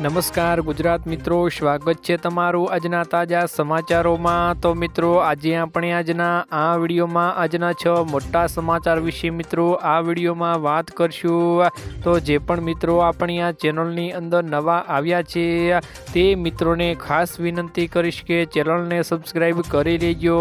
નમસ્કાર ગુજરાત મિત્રો, સ્વાગત છે તમારું આજના તાજા સમાચારોમાં. તો મિત્રો, આજે આપણે આજના આ વિડીયોમાં, આજના છ મોટા સમાચાર વિશે મિત્રો, આ વિડીયોમાં વાત કરશું. તો જે પણ મિત્રો આપણી આ ચેનલની અંદર નવા આવ્યા છે, તે મિત્રોને ખાસ વિનંતી કરીશ કે ચેનલને સબસ્ક્રાઈબ કરી લેજો.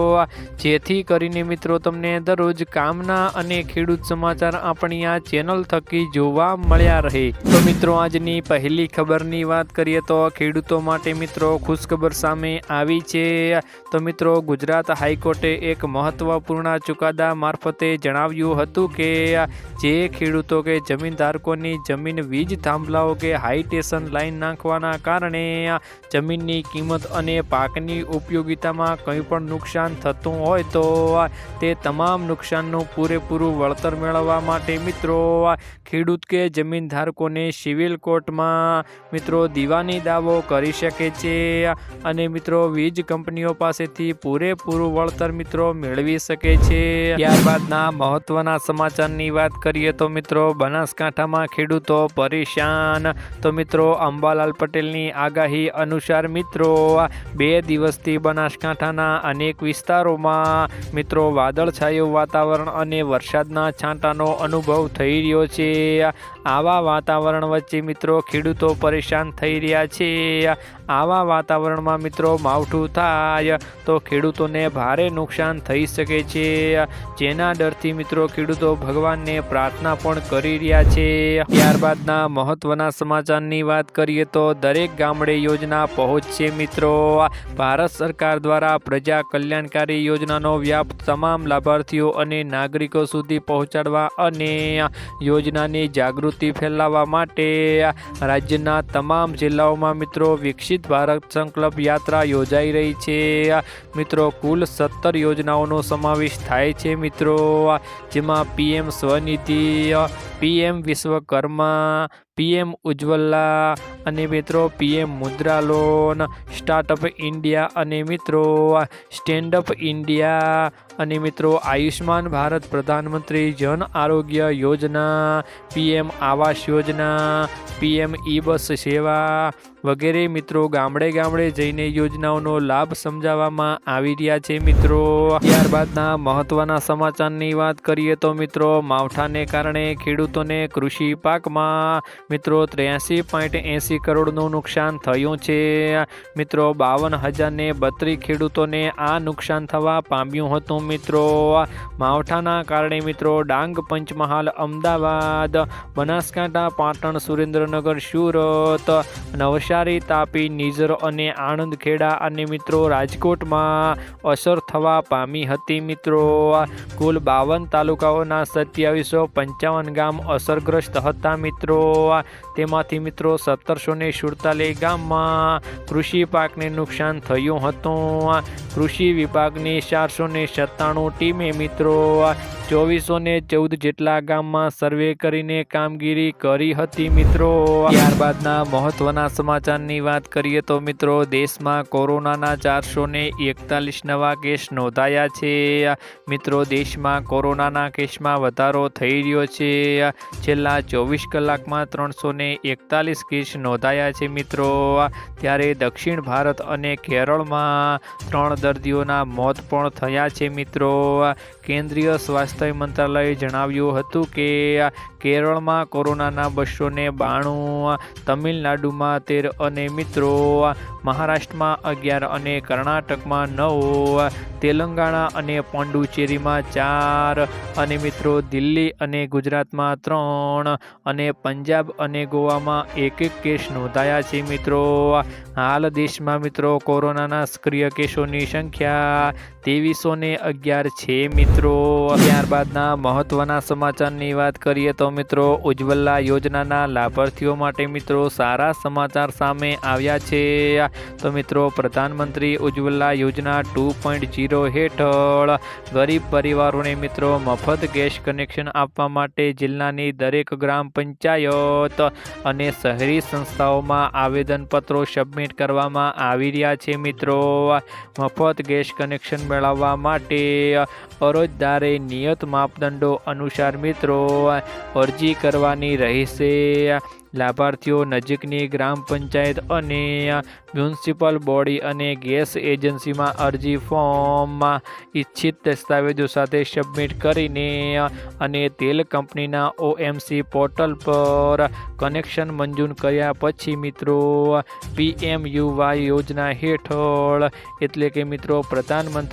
જેથી કરીને મિત્રો, તમને દરરોજ કામના અને ખેડૂત સમાચાર આપણી આ ચેનલ થકી જોવા મળ્યા રહે. તો મિત્રો, આજની પહેલી ખબરની વાત કરીએ તો ખેડૂતો માટે મિત્રો ખુશખબર સામે આવી છે. તો મિત્રો, ગુજરાત હાઈકોર્ટે એક મહત્વપૂર્ણ ચુકાદા મારફતે જણાવ્યું હતું કે, જે ખેડૂતો કે જમીનધારકોની જમીન વીજ થાંભલાઓ કે હાઈટેશન લાઈન નાખવાના કારણે જમીનની કિંમત અને પાકની ઉપયોગિતામાં કંઈ પણ નુકસાન થતું હોય તો તે તમામ નુકસાનનું પૂરેપૂરું વળતર મેળવવા માટે મિત્રો, ખેડૂત કે જમીનધારકોને સિવિલ કોર્ટમાં મિત્રો દીવાની દાવો કરી શકે છે અને મિત્રો વીજ કંપનીઓ પાસેથી પૂરેપૂરું વળતર મિત્રો મેળવી શકે છે. ત્યારબાદના મહત્વના સમાચારની વાત કરીએ તો મિત્રો બનાસકાંઠામાં ખેડૂતો પરેશાન. તો મિત્રો અંબાલાલ પટેલની આગાહી અનુસાર મિત્રો બે દિવસથી બનાસકાંઠાના અનેક વિસ્તારોમાં મિત્રો વાદળછાયું વાતાવરણ અને વરસાદના છાંટાનો અનુભવ થઈ રહ્યો છે. આવા વાતાવરણ વચ્ચે મિત્રો ખેડૂતો પરેશાન થઈ રહ્યા છે આવા વાતાવરણમાં મિત્રો માવઠું થાય, તો ખેડૂતોને ભારે નુકસાન થઈ શકે છે. જેના ડરથી મિત્રો ખેડૂતો ભગવાનને પ્રાર્થના પણ કરી રહ્યા છે. ત્યારબાદના મહત્વના સમાચારની વાત કરીએ તો દરેક ગામડે યોજના પહોંચશે મિત્રો. ભારત સરકાર દ્વારા પ્રજા કલ્યાણકારી યોજનાનો વ્યાપ તમામ લાભાર્થીઓ અને નાગરિકો સુધી પહોંચાડવા અને યોજનાની જાગૃતિ ફેલાવવા માટે રાજ્યના તમામ જિલ્લાઓમાં મિત્રો વિકસિત ભારત સંકલ્પ યાત્રા યોજાઈ રહી છે. મિત્રો કુલ સત્તર યોજનાઓનો સમાવેશ થાય છે મિત્રો. જેમાં PM Svanidhi, PM Vishwakarma PM Ujjwala અને મિત્રો PM Mudra loan startup India અને મિત્રો સ્ટેન્ડઅપ ઇન્ડિયા અને મિત્રો આયુષ્માન ભારત પ્રધાનમંત્રી જન આરોગ્ય યોજના, PM Awas Yojana, PM e બસ સેવા વગેરે મિત્રો ગામડે ગામડે જઈને યોજનાઓનો લાભ સમજાવવામાં આવી રહ્યા છે મિત્રો. ત્યારબાદના મહત્વના સમાચારની વાત કરીએ તો મિત્રો, માવઠાને કારણે ખેડૂતોને કૃષિ પાકમાં મિત્રો ત્ર્યાસી પોઈન્ટ એંસી કરોડનું નુકસાન થયું છે. મિત્રો બાવન હજારને બત્રીસ ખેડૂતોને આ નુકસાન થવા પામ્યું હતું. મિત્રો, માવઠાના કારણે મિત્રો, ડાંગ પંચમહાલ, અમદાવાદ, બનાસકાંઠા, પાટણ, સુરેન્દ્રનગર, સુરત, નવસારી, તાપી, નિઝર અને આણંદ ખેડા અને મિત્રો, રાજકોટમાં અસર થવા પામી હતી. મિત્રો, કુલ બાવન તાલુકાઓના સત્યાવીસો પંચાવન ગામ અસરગ્રસ્ત હતા. મિત્રો તેમાંથી મિત્રો સત્તરસો ને સુડતાલીસ ગામમાં કૃષિ પાકને નુકસાન થયું હતું. કૃષિ વિભાગની ચારસો ને સત્તાણું ટીમે મિત્રો ચોવીસો ને ચૌદ જેટલા ગામમાં સર્વે કરીને કામગીરી કરી હતી મિત્રો. ત્યારબાદના મહત્વના સમાચારની વાત કરીએ તો મિત્રો, દેશમાં કોરોનાના ચારસો ને એકતાલીસ નવા કેસ નોંધાયા છે. મિત્રો, દેશમાં કોરોનાના કેસમાં વધારો થઈ રહ્યો છે. છેલ્લા ચોવીસ કલાકમાં ત્રણસો ને એકતાલીસ કેસ નોંધાયા છે મિત્રો. ત્યારે દક્ષિણ ભારત અને કેરળમાં ત્રણ દર્દીઓના મોત પણ થયા છે મિત્રો. કેન્દ્રીય સ્વાસ્થ્ય મંત્રાલયે જણાવ્યું હતું કે કેરળમાં કોરોનાના બસો ને બાણું તમિલનાડુમાં તેર અને મિત્રો મહારાષ્ટ્રમાં અગિયાર અને કર્ણાટકમાં નવ તેલંગાણા અને પોંડુચેરીમાં ચાર અને મિત્રો દિલ્હી અને ગુજરાતમાં ત્રણ અને પંજાબ અને ગોવામાં એક એક કેસ નોંધાયા છે મિત્રો. હાલ દેશમાં મિત્રો કોરોનાના સક્રિય કેસોની સંખ્યા ત્રેવીસો ને અગિયાર છે મિત્રો. ત્યારબાદના મહત્વના સમાચારની વાત કરીએ તો મિત્રો, ઉજ્જવલા યોજનાના લાભાર્થીઓ માટે મિત્રો સારા સમાચાર સામે આવ્યા છે. તો મિત્રો, પ્રધાનમંત્રી ઉજ્જવલા યોજના ટુ પોઈન્ટ જીરો હેઠળ ગરીબ પરિવારોને મિત્રો મફત ગેસ કનેક્શન આપવા માટે જિલ્લાની દરેક ગ્રામ પંચાયત અને શહેરી સંસ્થાઓમાં આવેદનપત્રો સબમિટ કરવામાં આવી રહ્યા છે મિત્રો. મફત ગેસ કનેક્શન મેળવવા માટે અરજદારે નિયત માપદંડો અનુસાર મિત્રો અરજી કરવાની રહેશે. લાભાર્થીઓ નજીકની ગ્રામ પંચાયત અને મ્યુનિસિપલ બોડી અને ગેસ એજન્સીમાં અરજી ફોર્મમાં ઈચ્છિત દસ્તાવેજો સાથે સબમિટ કરીને અને તેલ કંપનીના ઓએમસી પોર્ટલ પર કનેક્શન મંજૂર કર્યા પછી મિત્રો પીએમયુવાય યોજના હેઠળ એટલે કે મિત્રો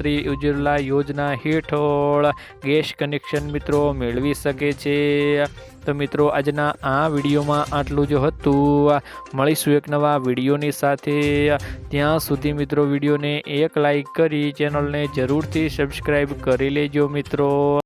પ્રધાનમંત્રી ઉજ્જવલા યોજના હેઠળ ગેસ કનેક્શન મિત્રો મેળવી શકે છે. તો મિત્રો, આજના આ વિડીયોમાં આટલું જ હતું. મળીશું એક નવા વિડીયોની સાથે. ત્યાં સુધી મિત્રો, વિડીયોને એક લાઈક કરી ચેનલને જરૂરથી સબસ્ક્રાઈબ કરી લેજો મિત્રો.